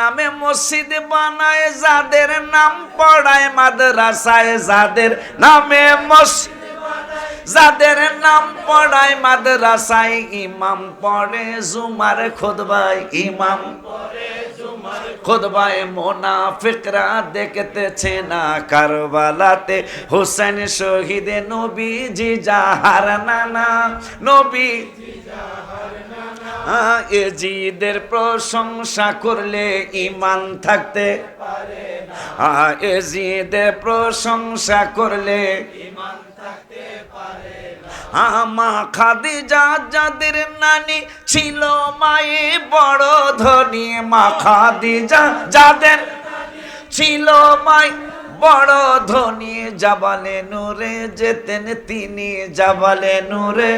নামে মসজিদ বানায়, যাদের নাম পড়ায় মাদ্রাসায়, যাদের নামে মসজিদ যাদের নাম পড়ায় মাদ্রাসায় ইমাম পড়ে জুমার খুদবাই ইমাম খুদবায় মোনাফিকরা দেখতেছে না কারবালাতে, হোসেন শহীদ নবীজি, যাহার নানা নবী এজিদের প্রশংসা করলে ইমান থাকতে আহ, এজিদের প্রশংসা করলে আমা খাদিজা যাদের নানি ছিল মায়ে বড় ধনী মা খাদিজা যাদের ছিল মাই বড় ধনী জাবালে নূরে যেতেন তিনি জাবালে নূরে।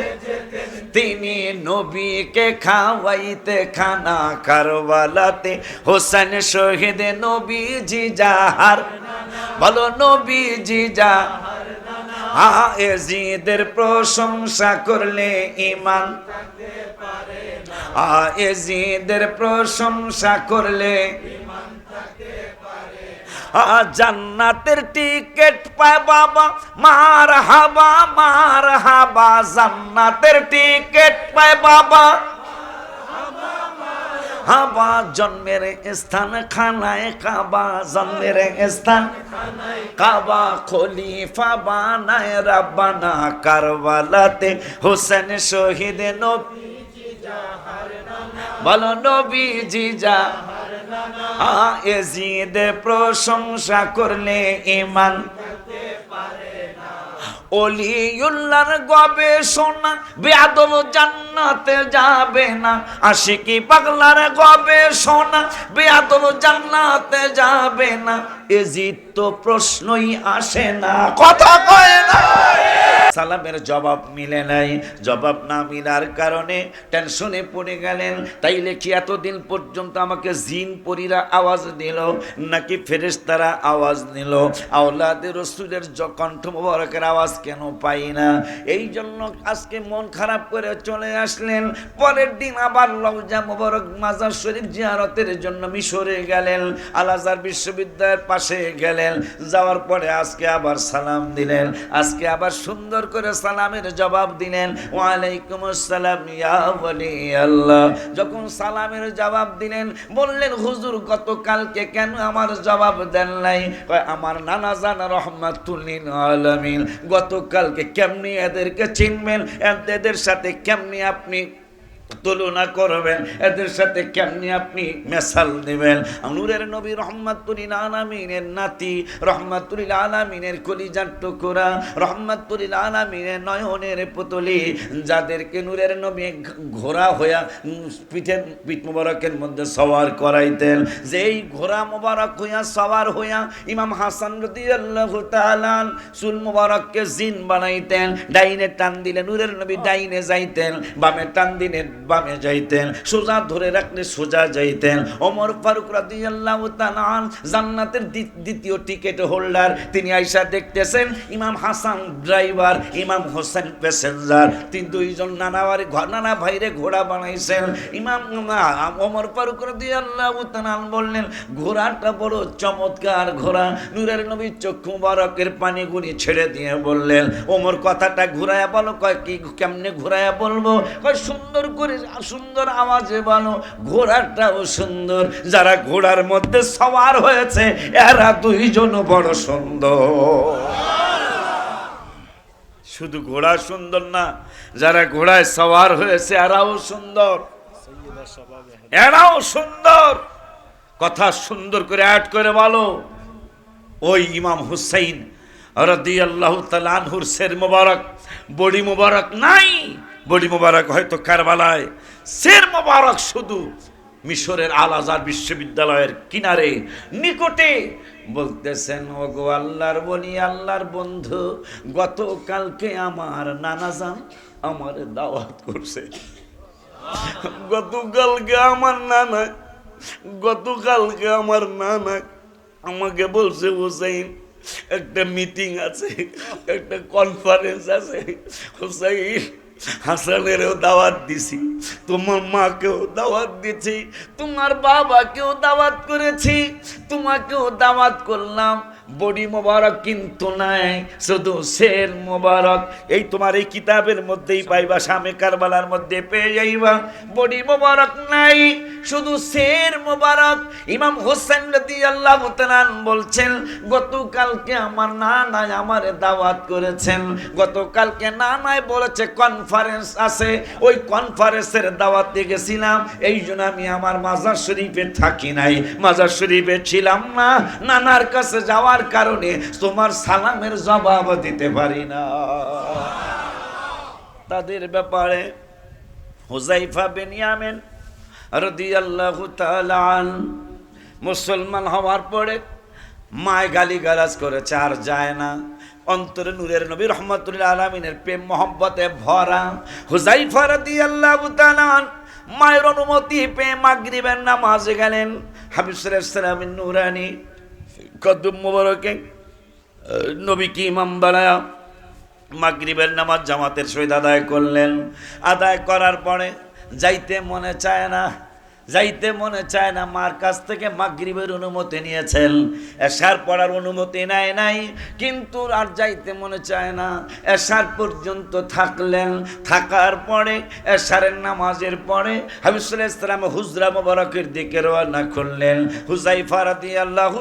তিনি নবীকে খাওয়াইতে খানা কারবালাতে। হোসেন শহীদ নবীজি যাহার বলো নবীজি যা আ এজিদের প্রশংসা করলে ইমান আ এজিদের প্রশংসা করলে জান্নাতের টিকেট পায় বাবা, মার হাবা মার হাবা, জান্নাতের টিকেট পায় বাবা। হাবা জন্মের স্থান খানায়, কাবা জন্মের স্থান কাবা খলিফা বানায়, রাব্বানা কারবালাতে, হোসেন শহীদ নবী। বলো নবীজি যা। এজিদে প্রশংসা করলে ইমান অলিউল্লার গবেষণা বেয়াদব জান্নাতে যাবে না। আশিকি পাগলার গবেষণা বেয়াদব জান্নাতে যাবে না। এজিদ তো প্রশ্নই আসে না। কথা কয় না। সালামের জবাব মিলে নাই। জবাব না মিলার কারণে টেনশনে পড়ে গেলেন। তাইলে কি এতদিন পর্যন্ত আমাকে জিন পরীরা আওয়াজ দিল, নাকি ফেরেশতারা আওয়াজ দিল? আওলাদের রসুলের কণ্ঠ মোবারকের আওয়াজ কেন পাই না? এই জন্য আজকে মন খারাপ করে চলে আসলেন। পরের দিন আবার লওজা মোবারক মাজার শরীফ জিয়ারতের জন্য মিশরে গেলেন। আলাজার বিশ্ববিদ্যালয়ের পাশে গেলেন। যাওয়ার পরে আজকে আবার সালাম দিলেন। আজকে আবার সুন্দর করে সালামের জবাব দিলেন, ওয়ালাইকুম আসসালাম ইয়া ওয়ালি আল্লাহ যখন সালামের জবাব দিলেন, বললেন, হুজুর, গতকালকে কেন আমার জবাব দেন নাই? আমার নানা জানা রহমাতুল্লিন আলামিন। গতকালকে কেমনি এদেরকে চিনবেন? এদের সাথে কেমনি আপনি তুলনা করবেন। এদের সাথে কেমনি আপনি মেশাল দেবেন নূরের নবী রহমাতুলিল আলামিনের নাতি রহমাতুলিল আলামিনের কলিজার টুকুরা রহমাতুলিল আলামিনের নয়নের পুতলি, যাদেরকে নূরের নবী ঘোড়া হইয়া পিঠের পিঠ মুবারকের মধ্যে সওয়ার করাইতেন। যেই ঘোড়া মুবারক হইয়া সওয়ার হইয়া ইমাম হাসান রাদিয়াল্লাহু তাআলা চুল মুবারককে জিন বানাইতেন। ডাইনে টান দিলে নূরের নবী ডাইনে যাইতেন, বামে টান দিলে বামে যাইতেন, সোজা ধরে রাখলে সোজা যাইতেন। ওমর ফারুক রাদিয়াল্লাহু তাআলা জান্নাতের দ্বিতীয় টিকেট হোল্ডার, তিনি আইসা দেখতেছেন, ইমাম হাসান ড্রাইভার, ইমাম হোসেন প্যাসেঞ্জার। তিন দুইজন নানাবারে নানা ভাইরে ঘোড়া বানাইছেন। ইমাম, ওমর ফারুক রাদিয়াল্লাহু তাআলা বললেন, ঘোড়াটা বড় চমৎকার ঘোড়া। নূরের নবী চক্ষু মুবারকের পানিগুলি ছেড়ে দিয়ে বললেন, ওমর কথাটা ঘুরায়া বলো, কয় কি, কেমনে ঘুরায়া বলব? কয়, সুন্দর করে সুন্দর আওয়াজে বলো, ঘোড়াটাও সুন্দর। যারা ঘোড়ার মধ্যে সওয়ার হয়েছে, এরা দুইজন বড় সুন্দর। শুধু ঘোড়া সুন্দর না, যারা ঘোড়ায় সওয়ার হয়েছে, এরাও সুন্দর। এরাও সুন্দর। কথা সুন্দর করে অ্যাড করে বলো। ওই ইমাম হুসাইন রদি আল্লাহ তালানহুর শের মোবারক, বডি মোবারক নাই। বডি মোবারক, হয়তো কারবালায়। শের মোবারক শুধু মিশরের আল আজার বিশ্ববিদ্যালয়ের কিনারে, নিকটে বলতেছেন ও গো আল্লাহর বলি, আল্লাহর বন্ধু, গতকালকে আমার নানাজান আমার দাওয়াত করছে। গতকালকে আমার নানা, গতকালকে আমার নানা আমাকে বলছে, হুসাইন, একটা মিটিং আছে, একটা কনফারেন্স আছে। হুসাইন হাসানেরও দাওয়াত দিছি তোমার মাকেও দাওয়াত দিছি তোমার বাবাকেও দাওয়াত করেছি তোমাকেও দাওয়াত করলাম। বডি মোবারক কিন্তু নাই, শুধু শের মোবারক। এই তোমার এই কিতাবের মধ্যেই পাইবা স্বামী কারবালার মধ্যে পেয়ে যাইবা। বডি মোবারক নাই, শুধু শের মোবারক। ইমাম হোসেন আল্লাহ বলছেন, গতকালকে আমার না নাই আমারে দাওয়াত করেছেন। গতকালকে না নাই বলেছে কনফারেন্স আছে। ওই কনফারেন্সের দাওয়াতে গেছিলাম। এই জন্য আমি আমার মাজার শরীফে থাকি নাই। মাজার শরীফে ছিলাম না। নানার কাছে যাওয়ার কারণে তোমার সালামের জবাব দিতে পারি না। তাদের ব্যাপারে হুজাইফা বেনিয়ামেন তাআলা আন মুসলমান হওয়ার পরে মায় গালি গালাজ করেছে আর যায় না। অন্তরে নূরের নবী রহমতুল্লাহ আলমিনের প্রেম, মহব্বতে ভরা হুজাইফা তাআলা আন মায়ের অনুমতি পেয়ে মাগরিবের নামাজে গেলেন। হাবিব সাল্লামের নুরানি কদম মোবারকে নবীকে ইমাম বানায়া মাগরিবের নামাজ জামাতের সহিত আদায় করলেন। আদায় করার পরে যাইতে মনে চায় না যাইতে মনে চায় না, মার কাছ থেকে মাগরিবের অনুমতি নিয়েছেন। এশার পড়ার অনুমতি নেয় নাই, কিন্তু আর যাইতে মনে চায় না। এশার পর্যন্ত থাকলেন, থাকার পরে, এশারের নামাজের পরে হাবিসুল ইসলাম হুজরা মোবারকের দিকে রওনা করলেন। হুজাই ফারাদি আল্লাহ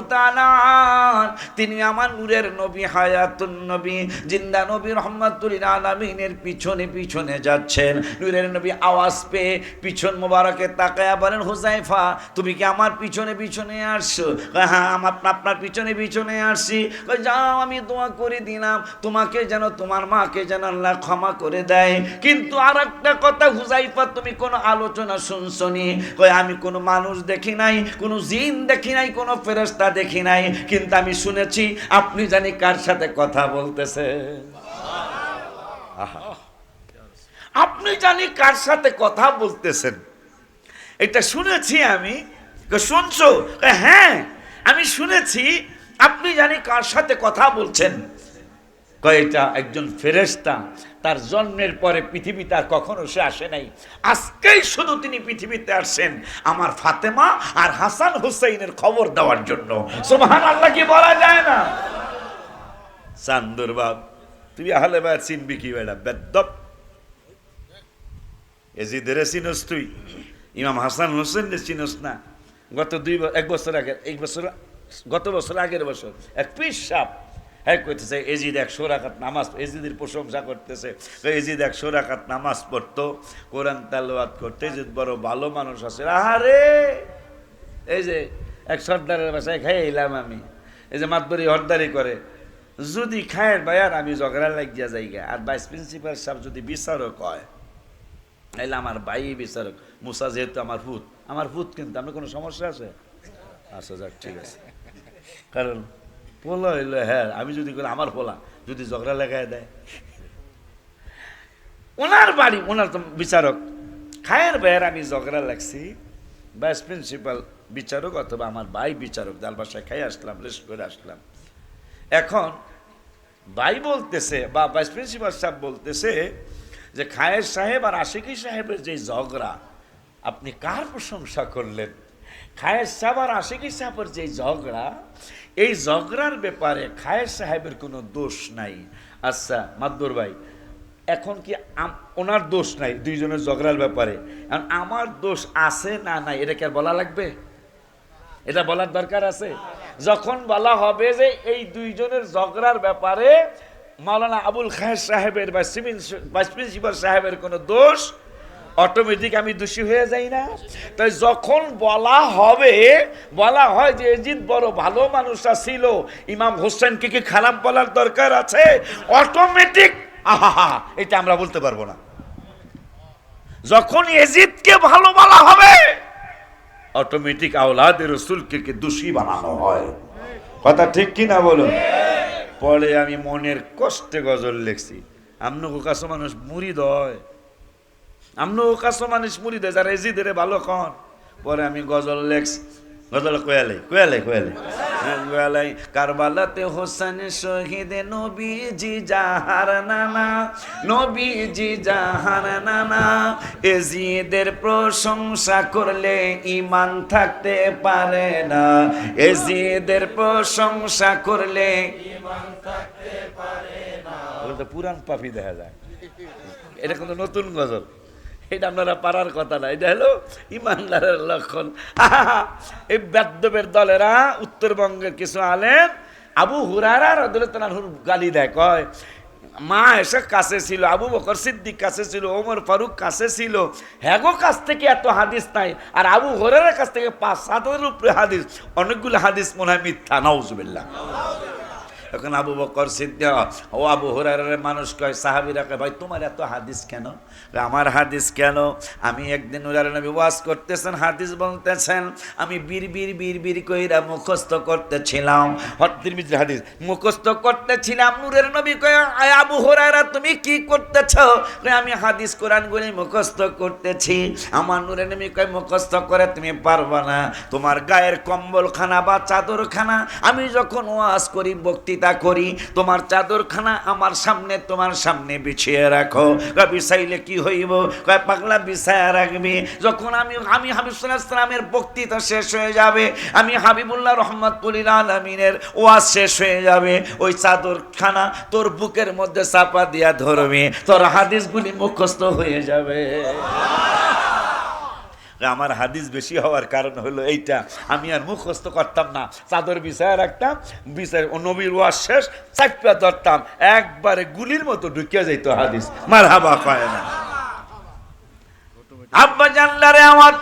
তিনি আমার নূরের নবী, হায়াতুন নবী, জিন্দা নবী রহমাতুল আলমিনের পিছনে পিছনে যাচ্ছেন। নূরের নবী আওয়াজ পেয়ে পিছন মোবারকে তাকায়া বলেন হুজাইফা তুমি কি আমার পিছনে পিছনে আসছো? হ্যাঁ আমার, আপনার পিছনে পিছনে আসছি। যাও, আমি দোয়া করে দিলাম। তোমাকে যেন, তোমার মাকে যেন আল্লাহ ক্ষমা করে দেয়। কিন্তু আর একটা কথা হুজাইফা তুমি কোনো আলোচনা শুনছনি কয়, আমি কোনো মানুষ দেখি নাই, কোনো জিন দেখি নাই, কোনো ফেরেস্তা দেখি নাই। কিন্তু আমি শুনেছি, আপনি জানি কার সাথে কথা বলতেছে। আপনি জানি কার সাথে কথা বলতেছেন। এটা শুনেছি আমি। শুনছো? হ্যাঁ আমি শুনেছি। আপনি জানি কার সাথে কথা বলছেন? কয়টা একজন ফেরেস্তা তার জন্মের পরে পৃথিবীতে আর কখনো সে আসে নাই। আজকেই শুধু তিনি পৃথিবীতে আসছেন। আমার ফাতেমা আর হাসান হুসাইনের খবর দেওয়ার জন্য। সোমাহান আল্লাহ কি বলা যায় না? চান্দুর বাব তুই আহলে বা চিনবি কি বেড়া বেদ্যপ এজিদের চিনস তুই। ইমাম হাসান হোসেন চিনস না। গত দুই এক বছর আগে, এক বছর গত বছর, আগের বছর, এক পিস সাপ হ্যাঁ কইতেছে, এজিদ একশো রাখাত নামাজ এজিদের প্রশংসা করতেছে। এজিদ একশো রাখাত নামাজ পড়তো, কোরআন তালোয়াত করতে এজিদ বড় ভালো মানুষ আছে। আরে এই যে এক সর্দারের বাসায় খাই এলাম আমি। এই যে মাতবরি হরদারি করে। যদি খায়ের বায়ার আমি ঝগড়া লাগিয়া যাইগা। আর ভাইস প্রিন্সিপাল সাহেব যদি বিচারক হয় তাইলে আমার ভাই বিচারক, মুসা যেহেতু আমার ভূত আমার ভূত কিন্তু, আপনার কোনো সমস্যা আছে? আচ্ছা যাক, ঠিক আছে। কারণ পোলা হইল হ্যাঁ আমি যদি করি, আমার পোলা যদি ঝগড়া লাগায় দেয়। ওনার বাড়ি, ওনার তো বিচারক। খায়ের ভাইয়ের আমি ঝগড়া লাগছি ভাইস প্রিন্সিপাল বিচারক অথবা আমার ভাই বিচারক দাল বাসায় খাই আসলাম রেস্ট করে আসলাম। এখন ভাই বলতেছে বা ভাইস প্রিন্সিপাল সাহেব বলতেছে যে খায়ের সাহেব আর আশিকি সাহেবের যে ঝগড়া, আপনি কার প্রশংসা করলেন? খায়ের সাহেব আর আশিকি সাহেবের যে ঝগড়া, এই ঝগড়ার ব্যাপারে খায়ের সাহেবের কোনো দোষ নাই। আচ্ছা মাদ্দুর ভাই, এখন কি ওনার দোষ নাই, দুইজনের ঝগড়ার ব্যাপারে? এখন আমার দোষ আছে না নাই, এটা কি আর বলা লাগবে? এটা বলার দরকার আছে? যখন বলা হবে যে এই দুইজনের ঝগড়ার ব্যাপারে মাওলানা আবুল খায়ের সাহেবের বা সিভিল ভাইস প্রিন্সিপাল সাহেবের কোনো দোষ? অটোমেটিক আমি দোষী হয়ে যাই না। তাই যখন বলা হবে, বলা হয় যে এজিদ বড় ভালো মানুষটা ছিল, ইমাম হোসেনকে কি খারাপ বলার দরকার আছে? অটোমেটিক আহা এটা আমরা বলতে পারব না। যখন এজিদকে ভালো বলা হবে অটোমেটিক আওলাদ রসুলকে কে দোষী বানানো হয়? কথা ঠিক কি না বলুন? পরে আমি মনের কষ্টে গজল লিখছি। আমনকো কাছে মানুষ মুড়ি দয়। আমনকো কাছে মানুষ মুড়ি দেয়, যারা এজিদের ভালো কন। পরে আমি গজল লেখছি। গজল কোয়ালে কোয়ালে কোয়ালে। বেলায় কারবালাতে হোসেন শহীদ নবীজি জাহার নানা নবীজি জাহার নানা এজিদের প্রশংসা করলে ইমান থাকতে পারে না এজিদের প্রশংসা করলে ওগুলো তো পুরান পাপি দেখা যায়। এটা কিন্তু নতুন গজল। এটা আপনারা পারার কথা না, এটা হলো ইমানদারের লক্ষণ। এই বেদ্যবের দলেরা উত্তরবঙ্গের কিছু আলেন আবু হুরারা রদুল্লাহুর গালি দেয়, কয়, মা এসে কাছে ছিল, আবু বকর সিদ্দিক কাছে ছিল, ওমর ফারুক কাছে ছিল, হ্যাগো কাছ থেকে এত হাদিস নাই, আর আবু হরের কাছ থেকে পাঁচ সাত হাজারের উপরে হাদিস, অনেকগুলো হাদিস মনে হয় মিথ্যা নওজুবিল্লাহ এখন আবু বকর সিদ্দিক, ও আবু হুরারের মানুষ কয়, সাহাবিরা কয়, ভাই, তোমার এত হাদিস কেন? আমার হাদিস কেন? আমি একদিন উলার নবী ওয়াজ করতেছেন, হাদিস বলতেছেন, আমি বীর বীর বীর বীর কইরা মুখস্থ করতেছিলাম। হদ্দির মিত্র হাদিস, মুখস্থ করতেছিলাম, নূরের নবী কয় আবু হুরায়রা, তুমি কি করতেছ? আমি হাদিস কোরআনগুলি মুখস্থ করতেছি। আমার নূরের নবী কয়, মুখস্থ করে তুমি পারবা না। তোমার গায়ের কম্বলখানা বা চাদরখানা, আমি যখন ওয়াজ করি, বক্তৃতা করি, তোমার চাদরখানা আমার সামনে, তোমার সামনে বিছিয়ে রাখো। কয়, বিছাইলে কি হইব? কয়, পাগলা বিছায়া রাখবি। যখন আমি আমি হাবিবুল্লাহামের বক্তৃতা শেষ হয়ে যাবে, আমি হাবিবুল্লাহ রহমতুল্লিল আলমিনের ওয়াজ শেষ হয়ে যাবে, ওই চাদরখানা তোর বুকের মধ্যে চাপা দিয়া ধরবে, তোর হাদিসগুলি মুখস্থ হয়ে যাবে। আমার হাদিস বেশি হওয়ার কারণ হলো এইটা। আমি আর মুখস্থ করতাম না। চাদর বিছায় রাখতাম, বিছায় নবীর ওয়াজ শেষ চাপা ধরতাম। একবারে গুলির মতো ঢুকিয়ে যাইত হাদিস। মার হাবা পায় না। আব্বা জানলারে আমার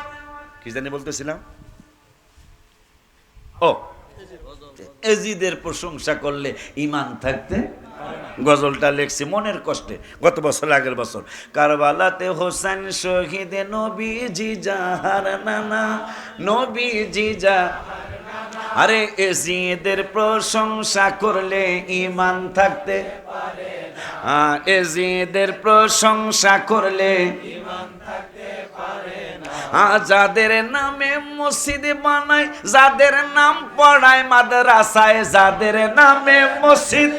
কি জানি বলতেছিলাম? ও এজিদের প্রশংসা করলে ইমান থাকতে গজলটা লেখছি মনের কষ্টে। গত বছর আগের বছর। কারবালাতে হোসেন শহীদ নবীজি যাহার নানা নবীজি যা। আরে এজিদের প্রশংসা করলে ইমান থাকতে এজিদের প্রশংসা করলে আ, যাদের নামে মসজিদ বানায় যাদের নাম পড়ায় মাদ্রাসায়, যাদের নামে মসজিদ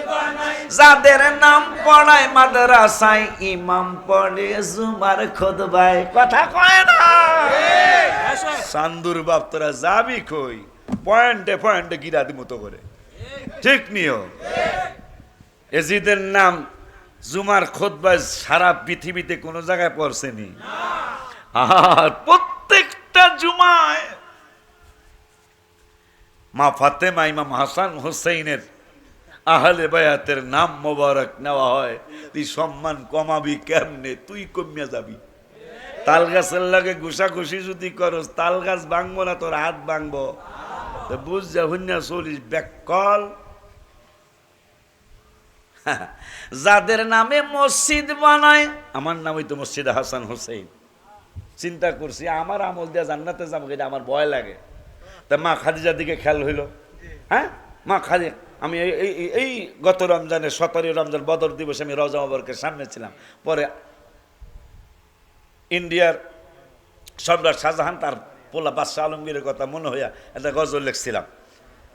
যাদের নাম পড়ায় মাদ্রাসায়, ইমাম পড়ে জুমার খোদবায়। কথা কয় না? সান্দুর বাপ তোরা যাবি কই? পয়েন্টে পয়েন্টে গিরাদি মতো করে। ঠিক নিও। এজিদের নাম জুমার খোদবায় সারা পৃথিবীতে কোনো জায়গায় পড়ছেনি আর প্রত্যেকটা জুমায় মা ফাতেমা ইমাম হাসান হোসেইনের আহলে বায়াতের নাম মোবারক নেওয়া হয়। তুই সম্মান কমাবি কেমনে? তুই কমিয়া যাবি। তাল গাছের লাগে ঘুষাঘুষি যদি করস তাল গাছ ভাঙবো না, তোর হাত ভাঙবো। বুঝ যা হুন্যা চলিস ব্যাকল যাদের নামে মসজিদ বানায়, আমার নামই তো মসজিদ হাসান হোসেন চিন্তা করছি, আমার আমল দিয়া জান্নাতে যাব এটা আমার ভয় লাগে। তা মা খাদিজার দিকে খেয়াল হইল। হ্যাঁ? মা খাদি আমি এই এই- গত রমজানে সতেরোই রমজান বদর দিবসে আমি রজা মোবারকের সামনে ছিলাম। পরে ইন্ডিয়ার সম্রাট শাহজাহান, তার পোলা বাদশাহ আলমগীরের কথা মনে হইয়া একটা গজল লিখছিলাম।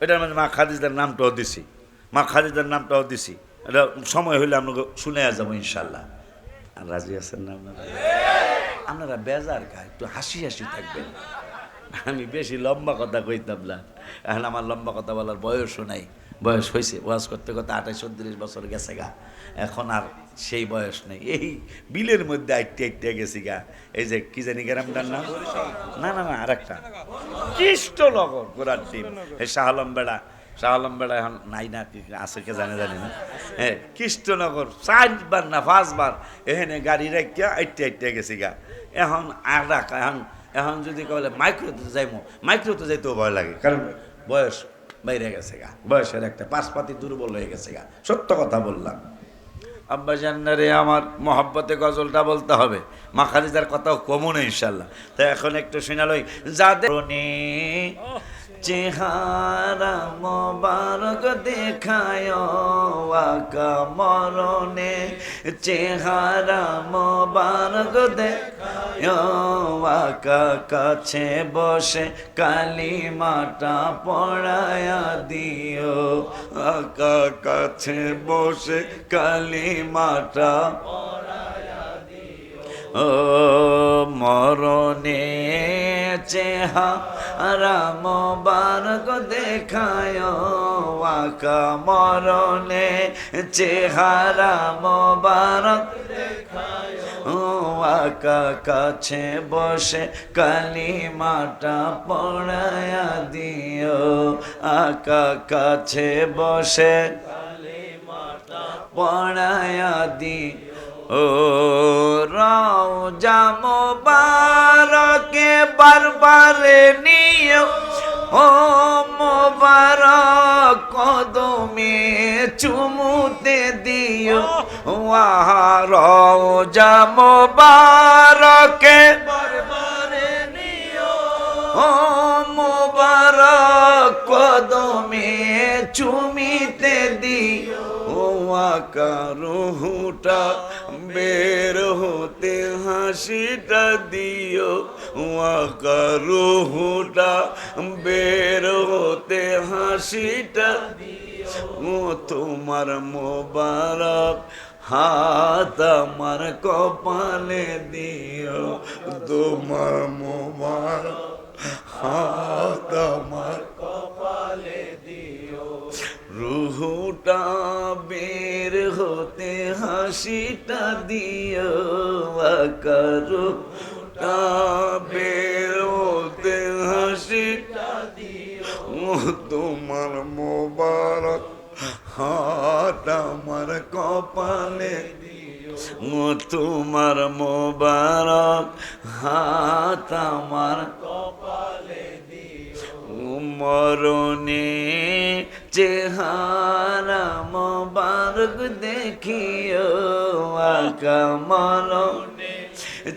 এটার মধ্যে মা খাদিজার নামটাও দিছি। মা খাদিজার নামটাও দিছি। এটা সময় হইলে আমরা শুনে যাব ইনশাল্লাহ আর রাজি আছেন না আপনারা? আপনারা বেজার কা, একটু হাসি হাসি থাকবেন। আমি বেশি লম্বা কথা কইতাম না। এখন আমার লম্বা কথা বলার বয়সও নাই। বয়স হয়েছে ওয়াজ করতে করতে আঠাশ উনত্রিশ বছর গেছে গা। এখন আর সেই বয়স নেই। এই বিলের মধ্যে আইটে আইটে গেছি গা। এই যে কি জানি গ্রামটার নাম? না না না, আরেকটা। কৃষ্ণনগর গোড়ার টিম। এই শাহলম বেড়া শাহলম বেড়া এখন নাই না আছে কে জানে, জানি না। হ্যাঁ কৃষ্ণনগর, চারবার না পাঁচবার এখানে গাড়ি রেখে আইটে আইটে গেছি গা। এখন আর রাখা, এখন এখন যদি কলে মাইক্রোতে যাইমো, মাইক্রোতে যাইতেও ভয় লাগে। কারণ বয়স বাইরে গেছে গা, বয়সের একটা পাশপাতি দুর্বল হয়ে গেছে গা, সত্য কথা বললাম। আব্বা জান্নারে আমার মহব্বতে গজলটা বলতে হবে, মা খাদিজার কথাও কমও নেই ইনশাল্লাহ তাই এখন একটু শোনালই যাদের চেহারা মোবারক দেখায় মরণে, চেহারা মোবারক দে আকা কাছে বসে কালিমাটা পড়ায়া দিও। আকা কাছে বসে কালিমাটা ও মরণে চেহা রাম বারক দেখায়। আকা মরণে চেহারা মোবারক ও আকা কাছে বসে কালিমাটা পড়ায়া দিও। আকা কাছে বসে পড়ায়া দি ও রওজা মোবারকে বারবার নিও। ও মোবারক কদমে চুমুতে দিও। ওয়াহ রওজা মোবারকে ও মোবারক কদমে চুমিতে দিও। আকা বের হতে হাসিটা দিও। আকা বের হতে হাসিটা ও তোমার মোবারক, হাত আমার কপালে দিও। তোমার মোবারক হাসিটা দিও করুটা বের হতে হাসিটা দিও। তোমার মোবারক হাত আমার কপালে তোমার মোবারক হাত আমার মরণে চেহারা মোবারক দেখিও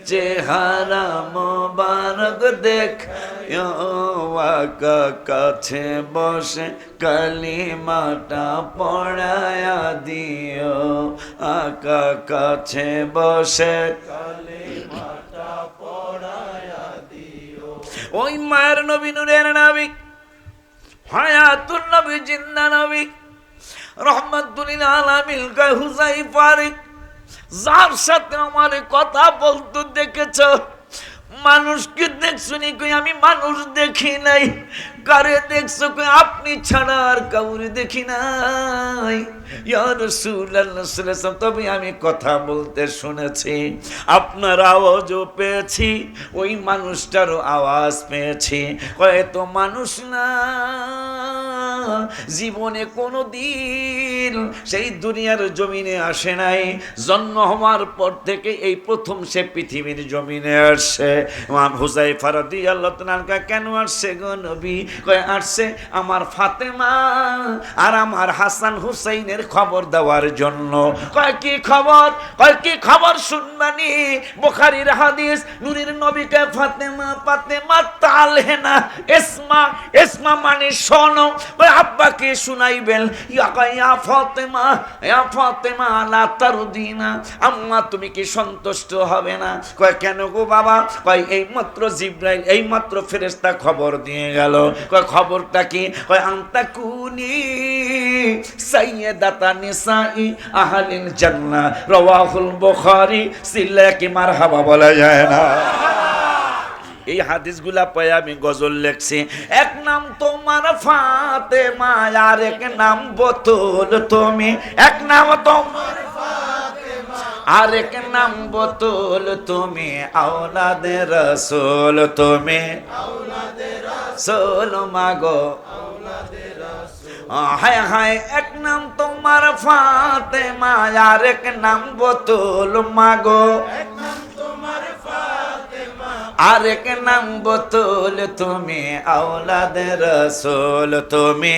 চেহারা মোবারক দেখ কাছে বসে কালিমাটা পড়ায়া দিও। আকা কাছে বসে ওই মায়ের নবী, নুরের নবী, হায়াতুন নবী জিন্দা নবী রহমতুল্লিল আলামিল হুজাই ফারিক যার সাথে আমার কথা বলতে দেখেছ মানুষকে দেখছুনি কই? আমি মানুষ দেখি নাই। কারে দেখছ আপনি ছাড়া আর কাউরে দেখি নাই। তবে আমি কথা বলতে শুনেছি, আপনার আওয়াজও পেয়েছি, ওই মানুষটারও আওয়াজ পেয়েছি। হয়তো মানুষ না, জীবনে কোনো দিন সেই দুনিয়ার জমিনে আসে নাই। জন্ম হওয়ার পর থেকে এই প্রথম সে পৃথিবীর জমিনে আসছে ফারাদি আল্লাহ কেন আসছে কয় আসছে আমার ফাতেমা আর আমার হাসান হুসাইনের খবর দেওয়ার জন্য। কয়, কি খবর? কয়, কি খবর শুনবানি? বুখারীর হাদিস, নূরের নবীকে ফাতেমা ফাতেমা তালহেনা, ইসমা ইসমা মানে শোনো। আব্বাকে শুনাইবেন? ইয়া ফাতেমা ইয়া ফাতেমা, লা আম্মা, তুমি কি সন্তুষ্ট হবে না? কয়, কেন গো বাবা? কয় এই মাত্র জিব্রাইল এই মাত্র ফেরেশতা খবর দিয়ে গেল। কয় খবরটা কি? কয়, আন্তা কুনি সাইয়্যিদাতা নিসাই আহলিল জান্নাহ, রাওয়াহুল বুখারী সিল্লা কি মারহাবা বলা যায় না। এই হাদিসগুলা পাই আমি গজল লেখছি। এক নাম তোমার ফাতেমা আর এক নাম বোতল তুমি। এক নাম তোমার এক নাম বোতল তুমি আওলাদে রসুল তুমি। সোল মাগো। হায় হায়, এক নাম তোমার ফাতেমা আর এক নাম বোতল, মাগো। আরেক নাম বোতল, তুমি আওলাদে রসুল, তুমি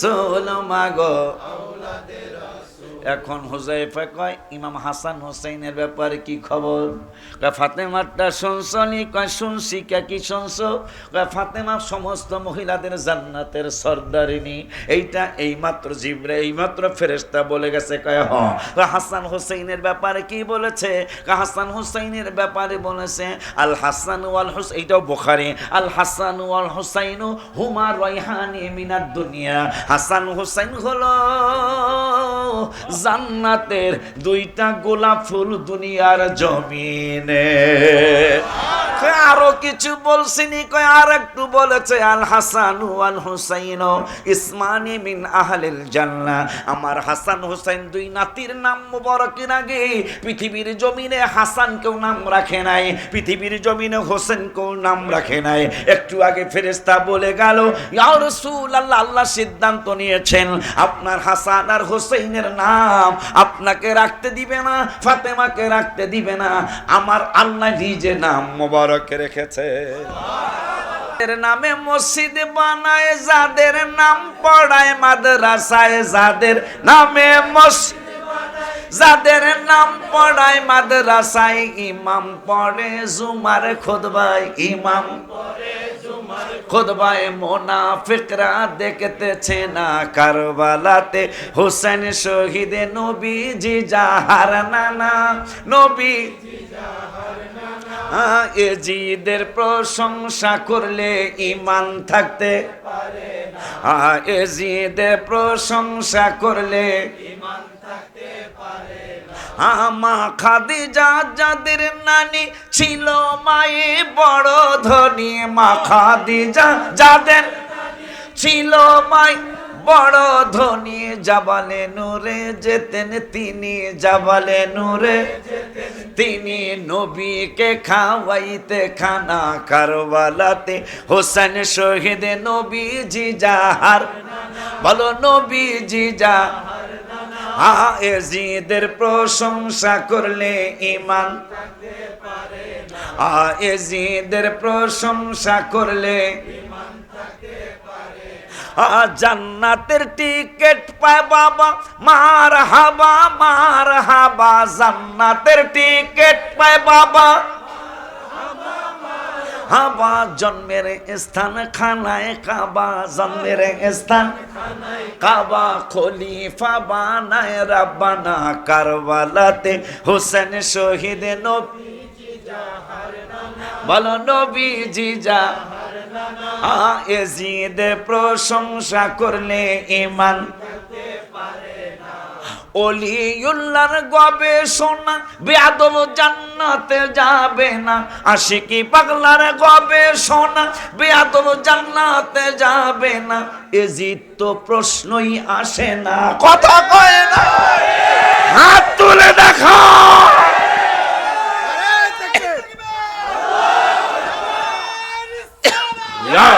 সোল মাগো। এখন হুজাইফা কয়, ইমাম হাসান হোসেনের ব্যাপারে কি খবর? কয়, ফাতেমারটা শুনছনি কয়, শুনছি, কে কি শুনছ? কয়, ফাতেমা সমস্ত মহিলাদের জান্নাতের সর্দারিনী। এইটা এইমাত্র জিব্রে এইমাত্র ফেরেশতা বলে গেছে, কয়, হ। হাসান হোসেনের ব্যাপারে কি বলেছে? হাসান হোসেনের ব্যাপারে বলেছে, আল হাসান ওয়াল হুস, এইটাও বোখারি। আল হাসান ওয়াল হুসাইন হুমা রাইহানি মিনাদ দুনিয়া। হাসান হোসেন হলো জান্নাতের দুইটা গোলাপ ফুল দুনিয়ার জমিনে। আরও কিছু বলছিনি কয়, আর একটু বলেছে, আল হাসান আল হুসাইন ইসমানি মিন আহলিল আমার হাসান হুসাইন দুই নাতির নাম মুবারকের আগে পৃথিবীর জমিনে হাসান কেউ নাম রাখে নাই, পৃথিবীর জমিনে হোসেন কেউ নাম রাখে নাই। একটু আগে ফেরেশতা বলে গেল, ইয়া রাসূলুল্লাহ, আল্লাহ সিদ্ধান্ত নিয়েছেন, আপনার হাসান আর হোসেনের নাম আপনাকে রাখতে দিবে না, ফাতেমাকে রাখতে দিবে না। আমার আল্লাহ নিজে নাম মোবারক রেখেছে। যাদের নামে মসজিদ বানায়, যাদের নাম পড়ায় মাদ্রাসায়, যাদের নামে মসজিদ যাদের নাম পড়ায় মাদ্রাসায় ইমাম পড়ে জুমার খুদবাই ইমাম খুদবায় মোনাফিকরা দেখতেছে না কারবালাতে, হোসেন শহীদ নবীজি যাহার নানা নবী এজিদের প্রশংসা করলে ইমান থাকতে আহ, এজিদের প্রশংসা করলে আমা খাদিজা যাদের নানি ছিল মায়ে বড় ধনী। মা যাদের ছিল মাই বড় ধনী জাবালে নূরে, যেতেন তিনি জাবালে নূরে। তিনি নবীকে খাওয়াইতে খানা কারবালাতে। হোসেন শহীদ নবীজি যাহার বলো নবীজি যা এজিদের প্রশংসা করলে ইমান এজিদের প্রশংসা করলে জান্নাতের টিকেট পায় বাবা, মার হাবা মার হাবা, জান্নাতের টিকেট পায় বাবা। হাবা জন্মের স্থান, খানায় কাবা জন্মের স্থান। কাবা খলিফা বানায় রাব্বানা কারবালাতে, হোসেন শহীদ নবী বলো নবীজি যা এজিদ প্রশংসা করলে ইমান অলিউল্লার গবেষণা বেয়াদব জান্নাতে যাবে না। আশিকি পাগলার গবেষণা বেয়াদব জান্নাতে যাবে না। এজিদ তো প্রশ্নই আসে না। কথা কয় না। হাত তুলে দেখো ইয়া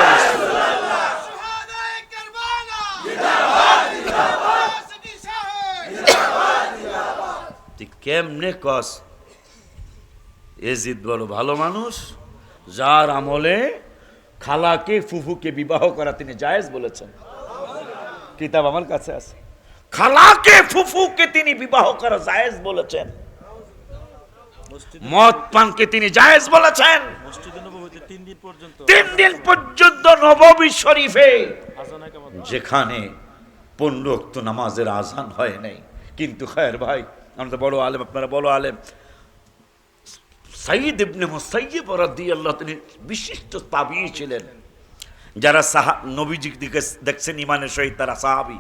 তুই কেমনে কস? এজিদ বলো, ভালো মানুষ, যার আমলে খালাকে, ফুফুকে বিবাহ করা তিনি জায়েজ বলেছেন। কিতাব আমার কাছে আছে। খালাকে, ফুফুকে তিনি বিবাহ করা জায়েজ বলেছেন। মদ পানকে তিনি জায়েজ বলেছেন। তিন দিন পর্যন্ত নববী শরীফে যেখানে পনেরো নামাজের আজান হয় নাই। কিন্তু খায়ের ভাই আমরা তো বড় আলেম, আপনারা বড় আলেম। সাইদ ইবনে মুসাইয়িব রাদিয়াল্লাহু তিনি বিশিষ্ট তাবিঈ ছিলেন। যারা সাহা নবীজি দিকে দেখছেন ইমানের সহিত তারা সাহাবি।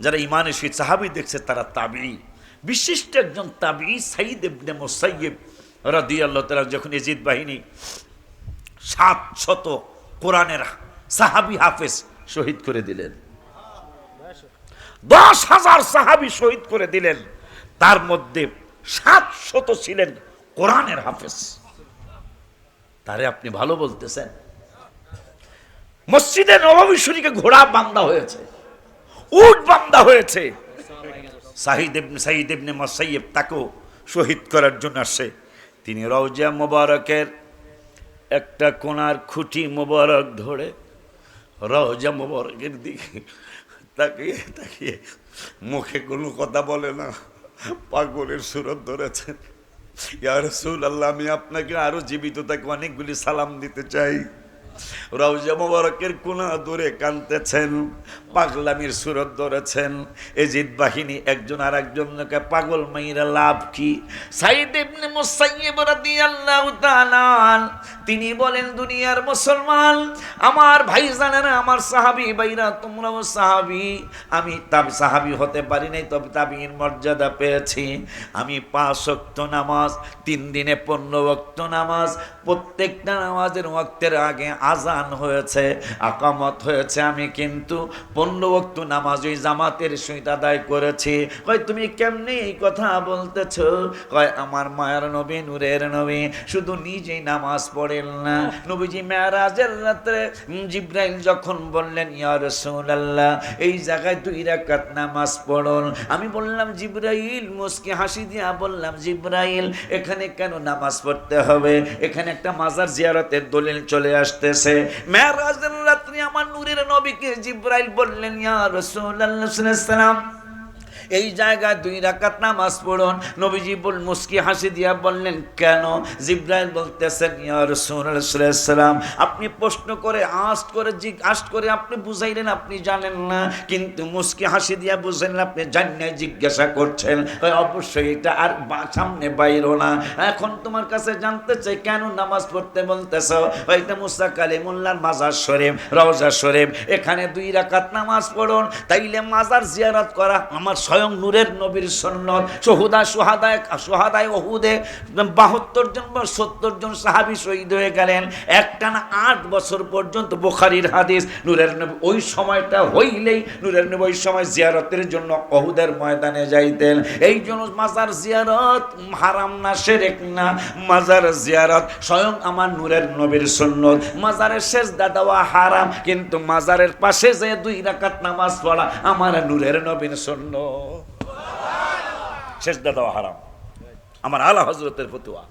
যারা ইমানের সহিত সাহাবি দেখছে তারা তাবিঈ। বিশিষ্ট একজন তাবি সাইদ ইবনে মুসাইয়িব রাদিয়াল্লাহু তাআলা যখন এজিদ বাহিনী সাত শত কোরআনের সাহাবি হাফেজ শহীদ করে দিলেন। দশ হাজার সাহাবি শহীদ করে দিলেন। তার মধ্যে সাত শত ছিলেন কোরআনের হাফেজ। তারে আপনি ভালো বলতেছেন। মসজিদে নবমী শরীকে ঘোড়া বান্দা হয়েছে, উট বান্দা হয়েছে। সাহিদ ইবনে, সাইদ ইবনে মাসাইয়েব তাকেও শহীদ করার জন্য আসে তিনি রওজা মোবারকের একটা কোনার খুঁটি মোবারক ধরে রওজা মোবারকের দিকে তাকিয়ে তাকিয়ে মুখে কোনো কথা বলে না। পাগলের সুরত ধরেছেন। ইয়ার রসুল আল্লাহ আমি আপনাকে আরও জীবিত তাকে অনেকগুলি সালাম দিতে চাই। রওজা মোবারকের কোনা দূরে কানতেছেন পাগলামির সুরত ধরেছেন। এজিদ বাহিনী একজন আর একজনকে পাগল মাইরা লাভ কি? তিনি বলেন, দুনিয়ার মুসলমান, আমার ভাইজানেরা, আমার সাহাবী ভাইরা তোমরাও সাহাবী। আমি তাব সাহাবী হতে পারি নাই, তবে তাবির মর্যাদা পেয়েছি। আমি পাঁচ ওয়াক্ত নামাজ, তিন দিনে পনেরো ওয়াক্ত নামাজ, প্রত্যেকটা নামাজের ওয়াক্তের আগে আজান হয়েছে, আকামত হয়েছে, আমি কিন্তু ওয়াক্ত নামাজ ওই জামাতের সহিত আদায় করেছি। কয়, তুমি কেমনে এই কথা বলতেছ? কয়, আমার মায়ের নবী, নূরের নবী, শুধু নিজেই নামাজ পড়েন না। নবীজি মেয়ারাজের রাত্রে জিব্রাইল যখন বললেন, ইয়া রাসূলুল্লাহ, এই জায়গায় দুই রাকাত নামাজ পড়ুন। আমি বললাম, জিব্রাইল, মুস্কি হাসি দিয়া বললাম, জিব্রাইল, এখানে কেন নামাজ পড়তে হবে? এখানে একটা মাজার জিয়ারতের দলিল চলে আসতেছে। মেয়ারাজের রাত্রি আমার নূরের নবীকে জিব্রাইল বললেন ইয়া রাসূলুল্লাহ সাল্লাল্লাহু আলাইহি এই জায়গায় দুই রাকাত নামাজ পড়ুন। নবীজি বল, মুস্কি হাসি দিয়া বললেন, কেন? জিব্রাইল বলতেছেন, ইয়া সাল্লাম আপনি প্রশ্ন করে, আস্ত করে জিগ আস্ত করে আপনি বুঝাইলেন, আপনি জানেন না। কিন্তু মুস্কি হাসি দিয়া বুঝাইলেন, আপনি জানেন জিজ্ঞাসা করছেন। ওই অবশ্যই এটা আর সামনে বাইরো না। এখন তোমার কাছে জানতে চাই, কেন নামাজ পড়তে বলতেছ? ওইটা মুসা কালিমুল্লাহর মাজার শরীফ, রওজা শরীফ, এখানে দুই রাকাত নামাজ পড়ুন। তাইলে মাজার জিয়ারত করা আমার স্বয়ং নূরের নবীর সন্ন্যত। সোহুদা সোহাদায় সোহাদায় ওহুদে, বাহাত্তর জন বা সত্তর জন সাহাবি শহীদ হয়ে গেলেন। একটানা আট বছর পর্যন্ত বোখারির হাদিস নূরের নবী ওই সময়টা হইলেই নূরের নবী ওই সময় জিয়ারতের জন্য অহুদের ময়দানে যাইতেন। এই জন্য মাজার জিয়ারত হারাম না, সেরেক না। মাজার জিয়ারত স্বয়ং আমার নূরের নবীর সুন্নত মাজারের শেষ দেওয়া হারাম, কিন্তু মাজারের পাশে যে দুই রাকাত নামাজ পড়া আমার নূরের নবীর সুন্নত সেজদা দেওয়া হারাম। আমার আলা হজরতের ফতুয়া।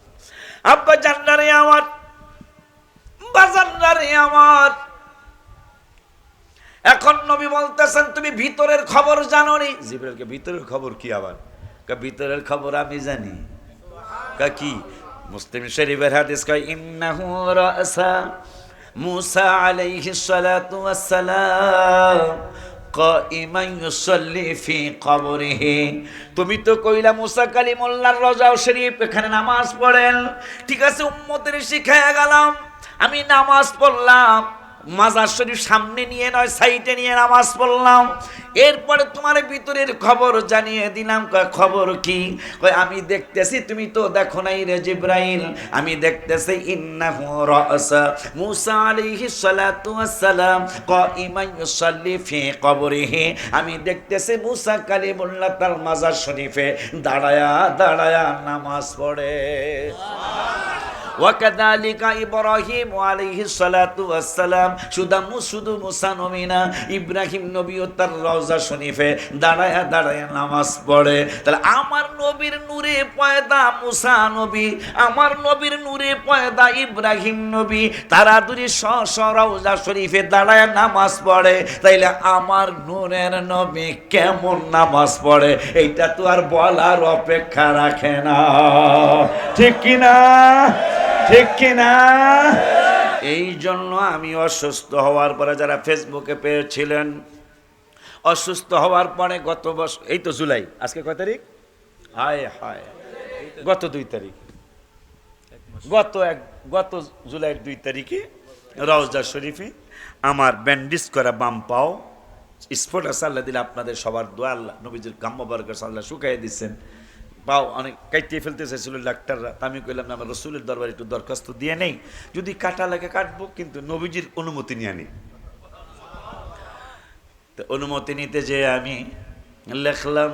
আব্বা, জান্নারে আমার। বাজান্নারে আমার। এখন নবী বলতেছেন, তুমি ভিতরের খবর জানো নি জিবরাইলকে, ভিতরের খবর কি আবার? কা, ভিতরের খবর আমি জানি। কা, কি? মুসলিম শরীফের হাদিস কয়, ইন্নাহু রাসা মুসা আলাইহিস সালাতু ওয়াস সালাম। তুমি তো কইলা, মুসা কালিমুল্লাহর রজাও শরীফ, এখানে নামাজ পড়েন। ঠিক আছে, উম্মতের শিখায় গেলাম। আমি নামাজ পড়লাম। মাজার শরীফ সামনে নিয়ে নয়, সাইডে নিয়ে নামাজ পড়লাম। এরপরে তোমার ভিতরের খবর জানিয়ে দিলাম। কয়, খবর কি? কয়, আমি দেখতেছি, তুমি তো দেখো নাই রে জিব্রাইল। আমি দেখতেছি, ইন্নাহু রাসা। মুসা আলাইহিস সালাতু ওয়াস সালাম কাইমান ইউসাল্লি ফি কবরিহি। আমি দেখতেছি, মুসা কালিমুল্লাহ তার মাজার শরীফে দাঁড়ায়া দাঁড়ায়া নামাজ পড়ে। ওয়াকাদালিকা ইব্রাহিম আলাইহি সালাতু ওয়াসসালাম সুদামু সুদু মুসা নমিনা ইব্রাহিম নবীও তার রওজা শরীফে দাঁড়ায় দাঁড়ায় নামাজ পড়ে। তাহলে আমার নবীর নূরে পয়দা মুসা নবী, আমার নবীর নূরে পয়দা ইব্রাহিম নবী। তারা দুরি স স রওজা শরীফে দাঁড়ায় নামাজ পড়ে। তাইলে আমার নূরের নবী কেমন নামাজ পড়ে, এইটা তো আর বলার অপেক্ষা রাখে না। ঠিক কিনা? ঠিক কিনা? এই জন্য আমি অসুস্থ হওয়ার পরে যারা ফেসবুকে পেয়েছিলেন অসুস্থ হওয়ার পরে গত বছর এই তো জুলাই, আজকে কয় তারিখ? হায় হায়, গত দুই তারিখ। গত এক, গত জুলাইয়ের দুই তারিখে রওজা শরীফে আমার ব্যান্ডিজ করা বাম পাও স্পোর্ট আল্লাহ দিলে আপনাদের সবার দোয়া, আল্লাহ নবীজির কাম্য বর্গের আল্লাহ শুকাই দিচ্ছেন পাও অনেক কাটিয়ে ফেলতে চাইছিল ডাক্তাররা। আমি কইলাম, না, আমার রসুলের দরবার একটু দরখাস্ত দিয়ে নেই। যদি কাটা লাগে কাটবো, কিন্তু নবীজির অনুমতি নিয়ে আনি। অনুমতি নিতে যে আমি লেখলাম